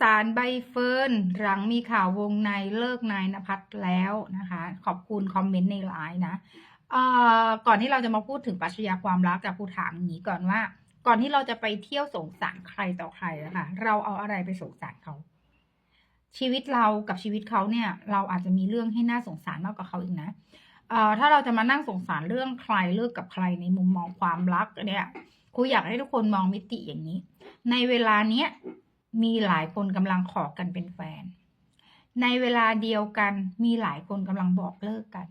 สารใบเฟิร์นหลังมีข่าววงในเลิกนายนภัสแล้วนะคะ ขอบคุณคอมเมนต์ในไลน์นะก่อนที่เราจะมาพูดถึงปัชญาความรักจะพูดถามอย่างนี้ก่อนว่า ก่อนที่เราจะไปเที่ยวสงสารใครต่อใครอะคะเราเอาอะไรไปสงสารเขา ชีวิตเรากับชีวิตเขาเนี่ย เราอาจจะมีเรื่องให้น่าสงสารมากกว่าเขาอีกนะถ้าเราจะมานั่งสงสารเรื่องใครเลิกกับใครในมุมมองความรักเนี่ยครูอยากให้ทุกคนมองมิติอย่างนี้ ในเวลาเนี้ย มีหลายคนกำลังขอกันเป็นแฟน ในเวลาเดียวกันมีหลายคนกำลังบอกเลิกกัน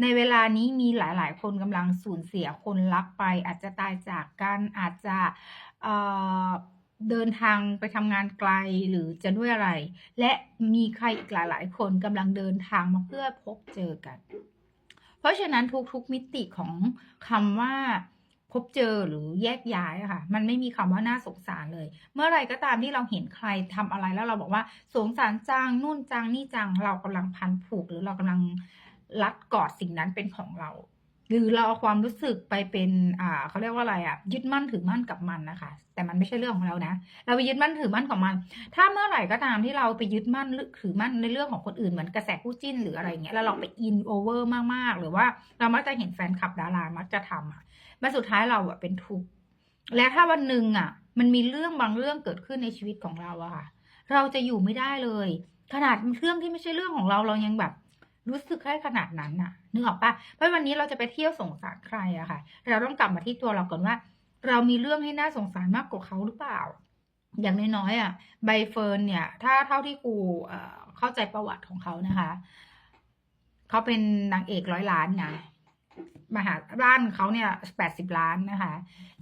ในเวลานี้มีหลาย ๆ คนกำลังสูญเสียคนรักไป อาจจะตายจากกันอาจจะเเดินทางไปทำงานไกลหรือจะด้วยอะไร และมีใครอีกหลาย ๆ คนกำลังเดินทางมาเพื่อพบเจอกัน เพราะฉะนั้นทุกๆมิติของคำว่า พบเจอหรือแยกย้ายอะค่ะมันไม่มีคำว่าน่าสงสารเลย เมื่อไรก็ตามที่เราเห็นใครทำอะไรแล้วเราบอกว่าสงสารจังนู่นจังนี่จังเรากำลังพันผูกหรือเรากำลังรัดกอดสิ่งนั้นเป็นของเรา หรือเราเอาความรู้สึกไปเป็นอ่าเขาเรียกว่าอะไรอะยึดมั่นถือมั่นกับมันนะคะ แต่มันไม่ใช่เรื่องของเรานะ เราไปยึดมั่นถือมั่นกับมัน ถ้าเมื่อไหร่ก็ตามที่เราไปยึดมั่นหรือถือมั่นในเรื่องของคนอื่นเหมือนกระแสคู่จิ้นหรืออะไรเงี้ยแล้วเราไปอินโอเวอร์มากๆ หรือว่าเรามักจะเห็นแฟนคลับดารามักจะทำอะมาสุดท้ายเราอะเป็นทุกข์และถ้าวันหนึ่งอะมันมีเรื่องบางเรื่องเกิดขึ้นในชีวิตของเราอะค่ะ เราจะอยู่ไม่ได้เลย ขนาดเรื่องที่ไม่ใช่เรื่องของเราเรายังแบบ รู้สึกแค่ขนาดนั้นน่ะนึกออกปะเพราะวันนี้เราจะไปเที่ยวสงสารใครอะค่ะ เราต้องกลับมาที่ตัวเราก่อนว่า เรามีเรื่องให้น่าสงสารมากกว่าเขาหรือเปล่า อย่างน้อยๆอะใบเฟิร์นเนี่ย ถ้าเท่าที่ครูเอ่อเข้าใจประวัติของเขานะคะเขาเป็นนางเอกร้อยล้านนะมหาบ้านเขาเนี่ยแปดสิบล้านนะคะ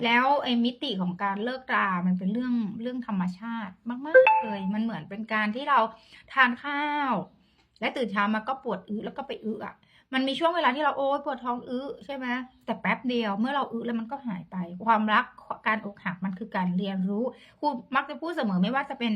แล้วไอ้มิติของการเลิกรา มันเป็นเรื่องเรื่องธรรมชาติมาก ๆ เลย มันเหมือนเป็นการที่เราทานข้าว และตื่นเช้ามาก็ปวดอึแล้วก็ไปอึอะ มันมีช่วงเวลาที่เราโอ๊ยปวดท้องอึใช่ไหมแต่แป๊บเดียวเมื่อเราอึแล้วมันก็หายไป ความรักการอกหักมันคือการเรียนรู้ครูมักจะพูดเสมอไม่ว่าจะเป็น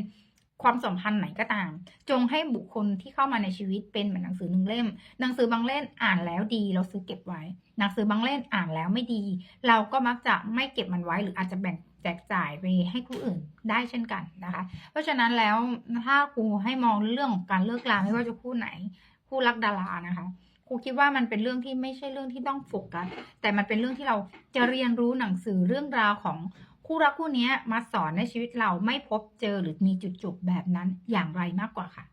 ความสัมพันธ์ไหนก็ตาม จงให้บุคคลที่เข้ามาในชีวิตเป็นเหมือนหนังสือหนึ่งเล่ม หนังสือบางเล่มอ่านแล้วดีเราซื้อเก็บไว้ หนังสือบางเล่มอ่านแล้วไม่ดี เราก็มักจะไม่เก็บมันไว้หรืออาจจะแบ่ง แจกจ่ายไปให้ผู้อื่นได้เช่นกันนะคะ เพราะฉะนั้นแล้วถ้าครูให้มองเรื่องของการเลิกลาไม่ว่าจะคู่ไหน คู่รักดารานะคะครูคิดว่ามันเป็นเรื่องที่ไม่ใช่เรื่องที่ต้องโฟกัสแต่มันเป็นเรื่องที่เราจะเรียนรู้หนังสือเรื่องราวของคู่รักคู่นี้มาสอนในชีวิตเราไม่พบเจอหรือมีจุดจบแบบนั้นอย่างไรมากกว่าค่ะ